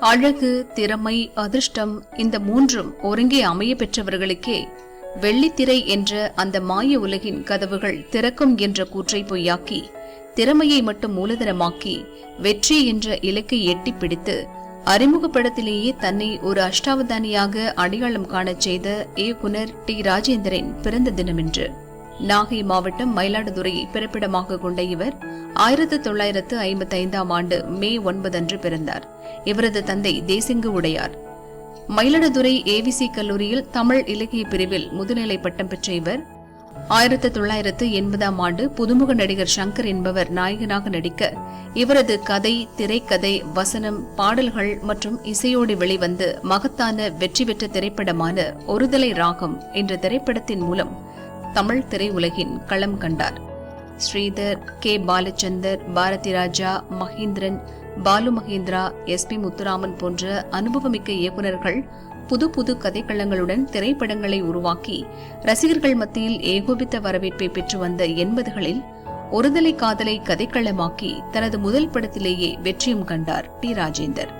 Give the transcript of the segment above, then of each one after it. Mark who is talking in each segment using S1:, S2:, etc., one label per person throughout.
S1: அழகு திறமை அதிர்ஷ்டம் இந்த மூன்றும் ஒருங்கே அமைய பெற்றவர்களுக்கே வெள்ளித்திரை என்ற அந்த மாய உலகின் கதவுகள் திறக்கும் என்ற கூற்றை பொய்யாக்கி திறமையை மட்டும் மூலதனமாக்கி வெற்றி என்ற இலக்கை எட்டி பிடித்து அறிமுகப்படத்திலேயே தன்னை ஒரு அஷ்டாவதானியாக அடையாளம் காணச் செய்த இயக்குனர் டி. ராஜேந்திரன் பிறந்த தினமின்று. நாகை மாவட்டம் மயிலாடுதுறையை பிறப்பிடமாக கொண்ட இவர் ஆயிரத்து தொள்ளாயிரத்து ஐம்பத்தி ஐந்தாம் ஆண்டு மே ஒன்பதன்று பிறந்தார். இவரது தந்தை தேசிங்கு உடையார். மயிலாடுதுறை ஏவிசி கல்லூரியில் தமிழ் இலக்கிய பிரிவில் முதுநிலை பட்டம் பெற்ற இவர் ஆயிரத்து தொள்ளாயிரத்து எண்பதாம் ஆண்டு புதுமுக நடிகர் சங்கர் என்பவர் நாயகனாக நடிக்க இவரது கதை திரைக்கதை வசனம் பாடல்கள் மற்றும் இசையோடு வெளிவந்து மகத்தான வெற்றி பெற்ற திரைப்படமான ஒருதலை ராகம் என்ற திரைப்படத்தின் மூலம் தமிழ் திரையுலகின் களம் கண்டார். Sridhar K. Balachander Bharathi Raja Mahendran Balu Mahendra S. P. Muthuraman போன்ற அனுபவமிக்க இயக்குநர்கள் புது புது கதைக்களங்களுடன் திரைப்படங்களை உருவாக்கி ரசிகர்கள் மத்தியில் ஏகோபித்த வரவேற்பை பெற்று வந்த எண்பதுகளில் ஒருதலை காதலை கதைக்களமாக்கி தனது முதல் படத்திலேயே வெற்றியும் கண்டார் டி. ராஜேந்தர்.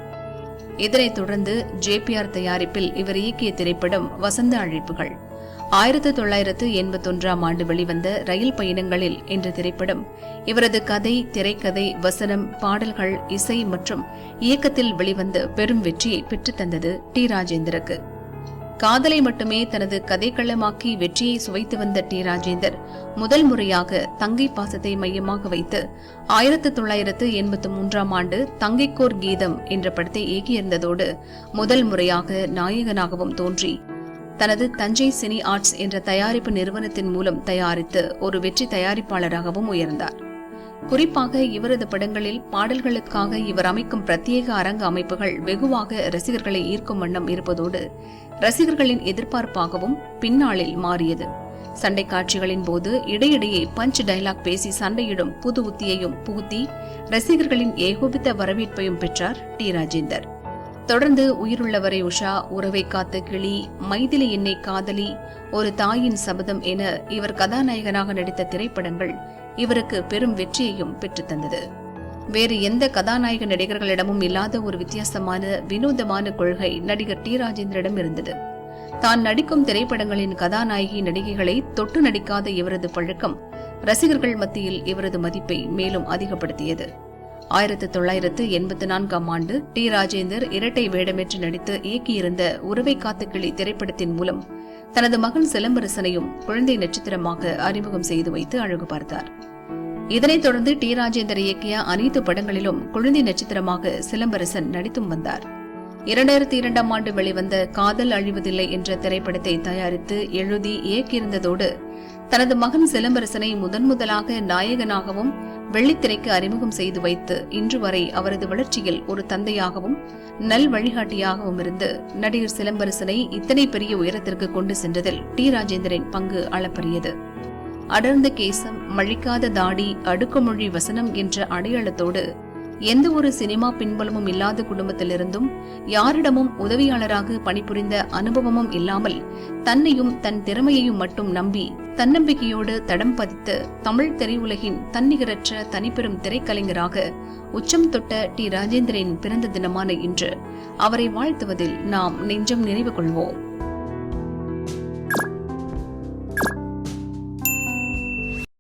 S1: இதனைத் தொடர்ந்து ஜேபிஆர் தயாரிப்பில் இவர் இயக்கிய திரைப்படம் வசந்த அழைப்புகள். ஆயிரத்து தொள்ளாயிரத்து எண்பத்தொன்றாம் ஆண்டு வெளிவந்த ரயில் பயணங்களில் என்ற திரைப்படம் இவரது கதை திரைக்கதை வசனம் பாடல்கள் இசை மற்றும் இயக்கத்தில் வெளிவந்த பெரும் வெற்றியை பெற்றுத்தந்தது டி. ராஜேந்தருக்கு. காதலை மட்டுமே தனது கதைக்களமாக்கி வெற்றியை சுவைத்து வந்த டி. ராஜேந்தர் முதல் முறையாக தங்கை பாசத்தை மையமாக வைத்து ஆயிரத்து தொள்ளாயிரத்து எண்பத்தி மூன்றாம் ஆண்டு தங்கைக்கோர் கீதம் என்ற படத்தை இயக்கியிருந்ததோடு முதல் முறையாக நாயகனாகவும் தோன்றி தனது தஞ்சை சினி ஆர்ட்ஸ் என்ற தயாரிப்பு நிறுவனத்தின் மூலம் தயாரித்து ஒரு வெற்றி தயாரிப்பாளராகவும் உயர்ந்தார். குறிப்பாக இவரது படங்களில் பாடல்களுக்காக இவர் அமைக்கும் பிரத்யேக அரங்க அமைப்புகள் வெகுவாக ரசிகர்களை ஈர்க்கும் வண்ணம் இருப்பதோடு ரசிகர்களின் எதிர்பார்ப்பாகவும் பின்னாளில் மாறியது. சண்டை காட்சிகளின் போது இடையிடையே பஞ்ச் டைலாக் பேசி சண்டையிடும் புது உத்தியையும் புகுத்தி ரசிகர்களின் ஏகோபித்த வரவேற்பையும் பெற்றார் டி. ராஜேந்தர். தொடர்ந்து உயிருள்ளவரை உஷா உறவை காத்த கிளி மைதிலி என்னை காதலி ஒரு தாயின் சபதம் என இவர் கதாநாயகனாக நடித்த திரைப்படங்கள் இவருக்கு பெரும் வெற்றியையும் பெற்றுத்தந்தது வேறு எந்த கதாநாயக நடிகர்களிடமும் இல்லாத ஒரு வித்தியாசமான வினோதமான கொள்கை நடிகர் டி. ராஜேந்திரிடம் இருந்தது. தான் நடிக்கும் திரைப்படங்களின் கதாநாயகி நடிகைகளை தொட்டு நடிக்காத இவரது பழக்கம் ரசிகர்கள் மத்தியில் இவரது மதிப்பை மேலும் அதிகப்படுத்தியது. ஆயிரத்தி தொள்ளாயிரத்து எண்பத்தி நான்காம் ஆண்டு டி ராஜேந்தர் இரட்டை வேடமேற்று நடித்து இயக்கியிருந்த உறவை காத்துக்கிளி திரைப்படத்தின் மூலம் தனது மகன் சிலம்பரசனையும் குழந்தை நட்சத்திரமாக அறிமுகம் செய்து வைத்து அழகு பார்த்தார். இதனைத் தொடர்ந்து டி ராஜேந்தர் இயக்கிய அனைத்து படங்களிலும் குழந்தை நட்சத்திரமாக சிலம்பரசன் நடித்தும் வந்தார். இரண்டாயிரத்தி இரண்டாம் ஆண்டு வெளிவந்த காதல் அழிவதில்லை என்ற திரைப்படத்தை தயாரித்து எழுதி இயக்கியிருந்ததோடு தனது மகன் சிலம்பரசனை முதன் முதலாக நாயகனாகவும் வெள்ளித்திரைக்கு அறிமுகம் செய்து வைத்து இன்று வரை அவரது வளர்ச்சியில் ஒரு தந்தையாகவும் நல் வழிகாட்டியாகவும் இருந்து நடிகர் சிலம்பரசனை இத்தனை பெரிய உயரத்திற்கு கொண்டு சென்றதில் டி. ராஜேந்திரன் பங்கு அளப்பரியது அடர்ந்த கேசம் மழிக்காத தாடி அடுக்குமொழி வசனம் என்ற அடையாளத்தோடு எந்த ஒரு சினிமா பின்புலமும் இல்லாத குடும்பத்திலிருந்தும் யாரிடமும் உதவியாளராக பணிபுரிந்த அனுபவமும் இல்லாமல் தன்னையும் தன் திறமையையும் மட்டும் நம்பி தன்னம்பிக்கையோடு தடம் பதித்து தமிழ் திரையுலகின் தன்னிகரற்ற தனிப்பெரும் திரைக்கலைஞராக உச்சம் தொட்ட டி. ராஜேந்திரன் பிறந்த தினமான இன்று அவரை வாழ்த்துவதில் நாம் நெஞ்சம் நினைவு கொள்வோம்